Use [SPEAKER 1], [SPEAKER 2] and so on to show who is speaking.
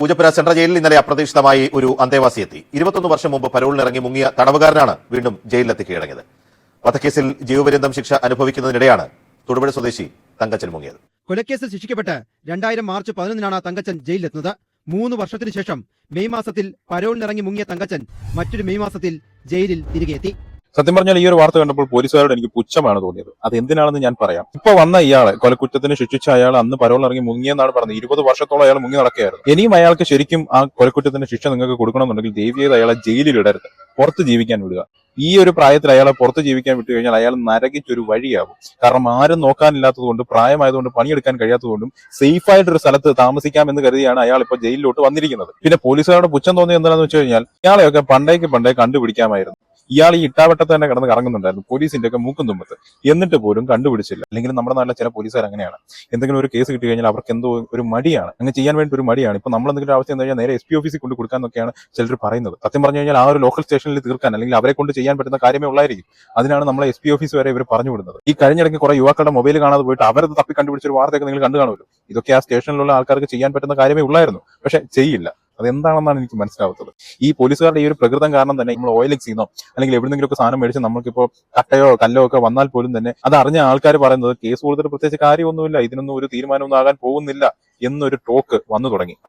[SPEAKER 1] Poojappura central ജയിലിൽ ഇന്നലെ അപ്രതീക്ഷിതമായി ഒരു അന്തേവാസി എത്തി. ഇരുപത്തൊന്ന് വർഷം മുമ്പ് പരോളിനിറങ്ങി മുങ്ങിയ തടവുകാരനാണ് വീണ്ടും ജയിലിലെത്തി കീഴടങ്ങിയത്. വധക്കേസിൽ ജീവപര്യന്തം ശിക്ഷ അനുഭവിക്കുന്നതിനിടെയാണ് തൊടുപുഴ സ്വദേശി തങ്കച്ചൻ മുങ്ങിയത്.
[SPEAKER 2] കൊലക്കേസിൽ ശിക്ഷിക്കപ്പെട്ട് രണ്ടായിരം മാർച്ച് പതിനൊന്നിനാണ് തങ്കച്ചൻ ജയിലിലെത്തുന്നത്. മൂന്ന് വർഷത്തിനു ശേഷം മെയ് മാസത്തിൽ പരോളിനിറങ്ങി മുങ്ങിയ തങ്കച്ചൻ മറ്റൊരു മെയ് മാസത്തിൽ ജയിലിൽ തിരികെ എത്തി
[SPEAKER 3] സത്യം പറഞ്ഞാൽ ഈ ഒരു വാർത്ത കണ്ടപ്പോൾ പോലീസുകാരോട് എനിക്ക് പുച്ഛമാണ് തോന്നിയത്. അത് എന്തിനാണെന്ന് ഞാൻ പറയാം. ഇപ്പൊ വന്ന ഇയാളെ കൊലക്കുറ്റത്തിന് ശിക്ഷിച്ച അയാൾ അന്ന് പരോൾ ഇറങ്ങി മുങ്ങിയെന്നാണ് പറഞ്ഞത്. ഇരുപത് വർഷത്തോളം അയാൾ മുങ്ങി നടക്കുകയായിരുന്നു. ഇനിയും അയാൾക്ക് ശരിക്കും ആ കൊലക്കുറ്റത്തിന് ശിക്ഷ നിങ്ങൾക്ക് കൊടുക്കണമെന്നുണ്ടെങ്കിൽ ചെയ്ത് അയാളെ ജയിലിൽ ഇടരുത്. പുറത്ത് ജീവിക്കാൻ വിടുക. ഈ ഒരു പ്രായത്തിൽ അയാളെ പുറത്ത് ജീവിക്കാൻ വിട്ടു കഴിഞ്ഞാൽ അയാൾ നരകിച്ചൊരു വഴിയാവും. കാരണം ആരും നോക്കാനില്ലാത്തതുകൊണ്ട് പ്രായമായതുകൊണ്ട് പണിയെടുക്കാൻ കഴിയാത്തതുകൊണ്ടും സേഫ് ആയിട്ടൊരു സ്ഥലത്ത് താമസിക്കാമെന്ന് കരുതിയാണ് അയാൾ ഇപ്പോൾ ജയിലിലോട്ട് വന്നിരിക്കുന്നത്. പിന്നെ പോലീസുകാരുടെ പുച്ഛം തോന്നിയത് എന്താണെന്ന് വെച്ച് കഴിഞ്ഞാൽ ഇയാളെയൊക്കെ പണ്ടേക്ക് പണ്ടേ കണ്ടുപിടിക്കാമായിരുന്നു. ഇയാൾ ഈ ഇട്ടാവട്ടത്ത് തന്നെ കിടന്ന് കറങ്ങുന്നുണ്ടായിരുന്നു. പോലീസിന്റെ ഒക്കെ മൂക്കും തുമ്പത്ത്. എന്നിട്ട് പോലും കണ്ടുപിടിച്ചില്ല. അല്ലെങ്കിൽ നമ്മുടെ നാട്ടിലെ ചില പോലീസുകാർ അങ്ങനെയാണ്. എന്തെങ്കിലും ഒരു കേസ് കിട്ടി കഴിഞ്ഞാൽ അവർക്ക് എന്തോ ഒരു മടിയാണ്. അങ്ങനെ ചെയ്യാൻ വേണ്ടി ഒരു മടിയാണ്. ഇപ്പൊ നമ്മൾ എന്തെങ്കിലും അവസ്ഥ എന്ന് കഴിഞ്ഞാൽ നേരെ എസ് പി ഓഫീസിൽ കൊണ്ട് കൊടുക്കാന്നൊക്കെയാണ് ചിലർ പറയുന്നത്. സത്യം പറഞ്ഞു കഴിഞ്ഞാൽ ആ ഒരു ലോക്കൽ സ്റ്റേഷനിൽ തീർക്കാൻ അല്ലെങ്കിൽ അവരെ കൊണ്ട് ചെയ്യാൻ പറ്റുന്ന കാര്യമേ ഉള്ളായിരിക്കും. അതിനാണ് നമ്മളെ എസ് പി ഓഫീസ് വരെ ഇവർ പറഞ്ഞു വിടുന്നത്. ഈ കഴിഞ്ഞിടയ്ക്ക് കുറെ യുവാക്കളുടെ മൊബൈൽ കാണാതെ പോയിട്ട് അവരത് തപ്പി കണ്ടുപിടിച്ച ഒരു വാർത്തയൊക്കെ നിങ്ങൾ കണ്ടു കാണുമല്ലോ ഇതൊക്കെ ആ സ്റ്റേഷനിലുള്ള ആൾക്കാർക്ക് ചെയ്യാൻ പറ്റുന്ന കാര്യമേ ഉള്ളായിരുന്നു. പക്ഷെ ചെയ്യില്ല. അതെന്താണെന്നാണ് എനിക്ക് മനസ്സിലാവാത്തത്. ഈ പോലീസുകാരുടെ ഈ ഒരു പ്രകൃതം കാരണം തന്നെ നമ്മൾ ഓയിൽ എക്സിന്നോ അല്ലെങ്കിൽ എവിടെന്നെങ്കിലും ഒക്കെ സാധനം മേടിച്ച് നമുക്കിപ്പോ കട്ടയോ കല്ലോ ഒക്കെ വന്നാൽ പോലും തന്നെ അത് അറിഞ്ഞ ആൾക്കാർ പറയുന്നത് കേസ് കൊടുത്തിട്ട് പ്രത്യേകിച്ച് കാര്യമൊന്നുമില്ല ഇതിനൊന്നും ഒരു തീരുമാനമൊന്നും ആകാൻ പോകുന്നില്ല എന്നൊരു ടോക്ക് വന്നു തുടങ്ങി.